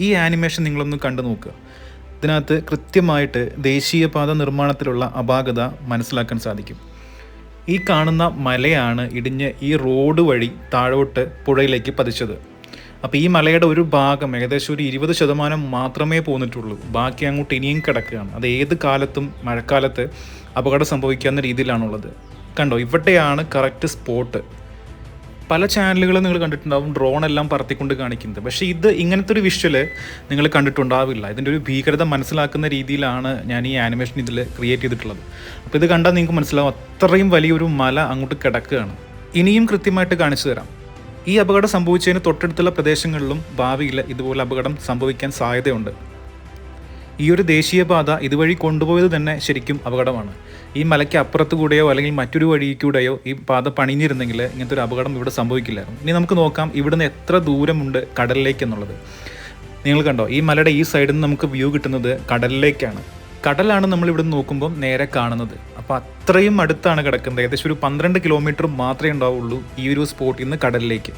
ഈ ആനിമേഷൻ നിങ്ങളൊന്ന് കണ്ടു നോക്കുക ഇതിനകത്ത് കൃത്യമായിട്ട് ദേശീയപാത നിർമ്മാണത്തിലുള്ള അപാകത മനസ്സിലാക്കാൻ സാധിക്കും. ഈ കാണുന്ന മലയാണ് ഇടിഞ്ഞ് ഈ റോഡ് വഴി താഴോട്ട് പുഴയിലേക്ക് പതിച്ചത്. അപ്പോൾ ഈ മലയുടെ ഒരു ഭാഗം ഏകദേശം ഒരു ഇരുപത് ശതമാനം മാത്രമേ പോന്നിട്ടുള്ളൂ. ബാക്കി അങ്ങോട്ട് ഇനിയും കിടക്കുകയാണ്. അത് ഏത് കാലത്തും മഴക്കാലത്ത് അപകടം സംഭവിക്കാവുന്ന രീതിയിലാണുള്ളത്. കണ്ടോ? ഇവിടെയാണ് കറക്റ്റ് സ്പോട്ട് പല ചാനലുകളും നിങ്ങൾ കണ്ടിട്ടുണ്ടാവും ഡ്രോൺ എല്ലാം പറത്തിക്കൊണ്ട് കാണിക്കുന്നത്. പക്ഷേ ഇത് ഇങ്ങനത്തെ ഒരു വിഷ്വൽ നിങ്ങൾ കണ്ടിട്ടുണ്ടാവില്ല. ഇതിന്റെ ഒരു ഭീകരത മനസ്സിലാക്കുന്ന രീതിയിലാണ് ഞാൻ ഈ ആനിമേഷൻ ഇതിൽ ക്രിയേറ്റ് ചെയ്തിട്ടുള്ളത്. അപ്പോൾ ഇത് കണ്ടാൽ നിങ്ങൾക്ക് മനസ്സിലാവും അത്രയും വലിയൊരു മല അങ്ങോട്ട് കിടക്കുകയാണ്. ഇനിയും കൃത്യമായിട്ട് കാണിച്ചു തരാം. ഈ അപകടം സംഭവിച്ചതിന് തൊട്ടടുത്തുള്ള പ്രദേശങ്ങളിലും ഭാവിയിൽ ഇതുപോലെ അപകടം സംഭവിക്കാൻ സാധ്യതയുണ്ട്. ഈ ഒരു ദേശീയപാത ഇതുവഴി കൊണ്ടുപോയത് തന്നെ ശരിക്കും അപകടമാണ്. ഈ മലയ്ക്ക് അപ്പുറത്ത് കൂടെയോ അല്ലെങ്കിൽ മറ്റൊരു വഴിക്കൂടെയോ ഈ പാത പണിഞ്ഞിരുന്നെങ്കിൽ ഇങ്ങനത്തെ ഒരു അപകടം ഇവിടെ സംഭവിക്കില്ലായിരുന്നു. ഇനി നമുക്ക് നോക്കാം ഇവിടുന്ന് എത്ര ദൂരമുണ്ട് കടലിലേക്ക് എന്നുള്ളത്. നിങ്ങൾ കണ്ടോ ഈ മലയുടെ ഈ സൈഡിൽ നിന്ന് നമുക്ക് വ്യൂ കിട്ടുന്നത് കടലിലേക്കാണ്. കടലാണ് നമ്മൾ ഇവിടെ നോക്കുമ്പോൾ നേരെ കാണുന്നത്. അപ്പോൾ അത്രയും അടുത്താണ് കിടക്കുന്നത്. ഏകദേശം ഒരു പന്ത്രണ്ട് കിലോമീറ്റർ മാത്രമേ ഉണ്ടാവുള്ളൂ ഈ ഒരു സ്പോട്ടിൽ നിന്ന് കടലിലേക്ക്.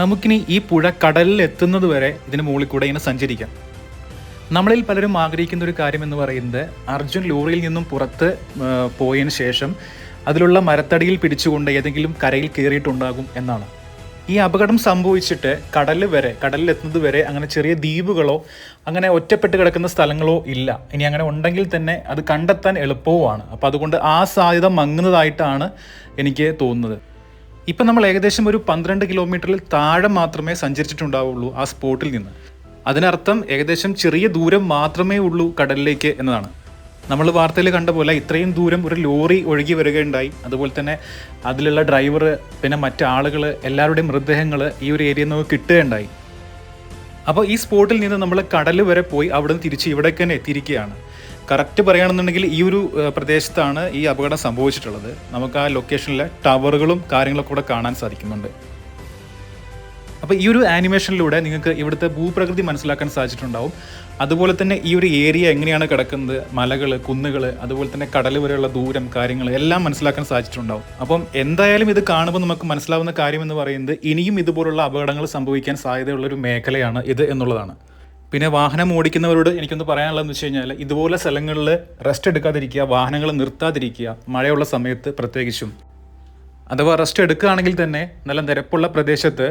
നമുക്കിനി ഈ പുഴ കടലിൽ എത്തുന്നത് വരെ ഇതിന് മുകളിൽ കൂടെ ഇങ്ങനെ സഞ്ചരിക്കാം. നമ്മളിൽ പലരും ആഗ്രഹിക്കുന്ന ഒരു കാര്യം എന്ന് പറയുന്നത് അർജുൻ ലോറിയിൽ നിന്നും പുറത്ത് പോയതിനു ശേഷം അതിലുള്ള മരത്തടിയിൽ പിടിച്ചുകൊണ്ട് ഏതെങ്കിലും കരയിൽ കയറിയിട്ടുണ്ടാകും എന്നാണ്. ഈ അപകടം സംഭവിച്ചിട്ട് കടൽ വരെ കടലിൽ എത്തുന്നത് വരെ അങ്ങനെ ചെറിയ ദ്വീപുകളോ അങ്ങനെ ഒറ്റപ്പെട്ട് കിടക്കുന്ന സ്ഥലങ്ങളോ ഇല്ല. ഇനി അങ്ങനെ ഉണ്ടെങ്കിൽ തന്നെ അത് കണ്ടെത്താൻ എളുപ്പവുമാണ്. അപ്പോൾ അതുകൊണ്ട് ആ സാധ്യത മങ്ങുന്നതായിട്ടാണ് എനിക്ക് തോന്നുന്നത്. ഇപ്പം നമ്മൾ ഏകദേശം ഒരു പന്ത്രണ്ട് കിലോമീറ്ററിൽ താഴെ മാത്രമേ സഞ്ചരിച്ചിട്ടുണ്ടാവുള്ളൂ ആ സ്പോട്ടിൽ നിന്ന്. അതിനർത്ഥം ഏകദേശം ചെറിയ ദൂരം മാത്രമേ ഉള്ളൂ കടലിലേക്ക് എന്നതാണ്. നമ്മൾ വാർത്തയിൽ കണ്ട പോലെ ഇത്രയും ദൂരം ഒരു ലോറി ഒഴുകി വരികയുണ്ടായി. അതുപോലെ തന്നെ അതിലുള്ള ഡ്രൈവർ പിന്നെ മറ്റ് ആളുകൾ എല്ലാവരുടെയും മൃതദേഹങ്ങൾ ഈ ഒരു ഏരിയയിൽ നിന്ന് കിട്ടുകയുണ്ടായി. അപ്പോൾ ഈ സ്പോട്ടിൽ നിന്ന് നമ്മൾ കടൽ വരെ പോയി അവിടെ നിന്ന് തിരിച്ച് ഇവിടേക്ക് തന്നെ എത്തിയിരിക്കുകയാണ്. കറക്റ്റ് പറയുകയാണെന്നുണ്ടെങ്കിൽ ഈ ഒരു പ്രദേശത്താണ് ഈ അപകടം സംഭവിച്ചിട്ടുള്ളത്. നമുക്ക് ആ ലൊക്കേഷനിലെ ടവറുകളും കാര്യങ്ങളൊക്കെ കൂടെ കാണാൻ സാധിക്കുന്നുണ്ട്. അപ്പോൾ ഈ ഒരു ആനിമേഷനിലൂടെ നിങ്ങൾക്ക് ഇവിടുത്തെ ഭൂപ്രകൃതി മനസ്സിലാക്കാൻ സാധിച്ചിട്ടുണ്ടാവും. അതുപോലെ തന്നെ ഈ ഒരു ഏരിയ എങ്ങനെയാണ് കിടക്കുന്നത്? മലകൾ കുന്നുകൾ അതുപോലെ തന്നെ കടൽ വരെയുള്ള ദൂരം കാര്യങ്ങൾ എല്ലാം മനസ്സിലാക്കാൻ സാധിച്ചിട്ടുണ്ടാവും. അപ്പം എന്തായാലും ഇത് കാണുമ്പോൾ നമുക്ക് മനസ്സിലാവുന്ന കാര്യം എന്ന് പറയുന്നത് ഇനിയും ഇതുപോലുള്ള അപകടങ്ങൾ സംഭവിക്കാൻ സാധ്യതയുള്ള ഒരു മേഖലയാണ് ഇത് എന്നുള്ളതാണ്. പിന്നെ വാഹനം ഓടിക്കുന്നവരോട് എനിക്കൊന്ന് പറയാനുള്ളതെന്ന് വെച്ച് കഴിഞ്ഞാൽ ഇതുപോലെ സ്ഥലങ്ങളിൽ റെസ്റ്റ് എടുക്കാതിരിക്കുക വാഹനങ്ങൾ നിർത്താതിരിക്കുക മഴയുള്ള സമയത്ത് പ്രത്യേകിച്ചും. അഥവാ റെസ്റ്റ് എടുക്കുകയാണെങ്കിൽ തന്നെ നല്ല നിരപ്പുള്ള പ്രദേശത്ത്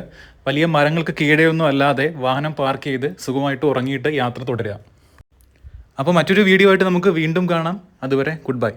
വലിയ മരങ്ങൾക്ക് കീഴെയൊന്നും അല്ലാതെ വാഹനം പാർക്ക് ചെയ്ത് സുഖമായിട്ട് ഉറങ്ങിയിട്ട് യാത്ര തുടരുക. അപ്പോൾ മറ്റൊരു വീഡിയോ ആയിട്ട് നമുക്ക് വീണ്ടും കാണാം. അതുവരെ ഗുഡ് ബൈ.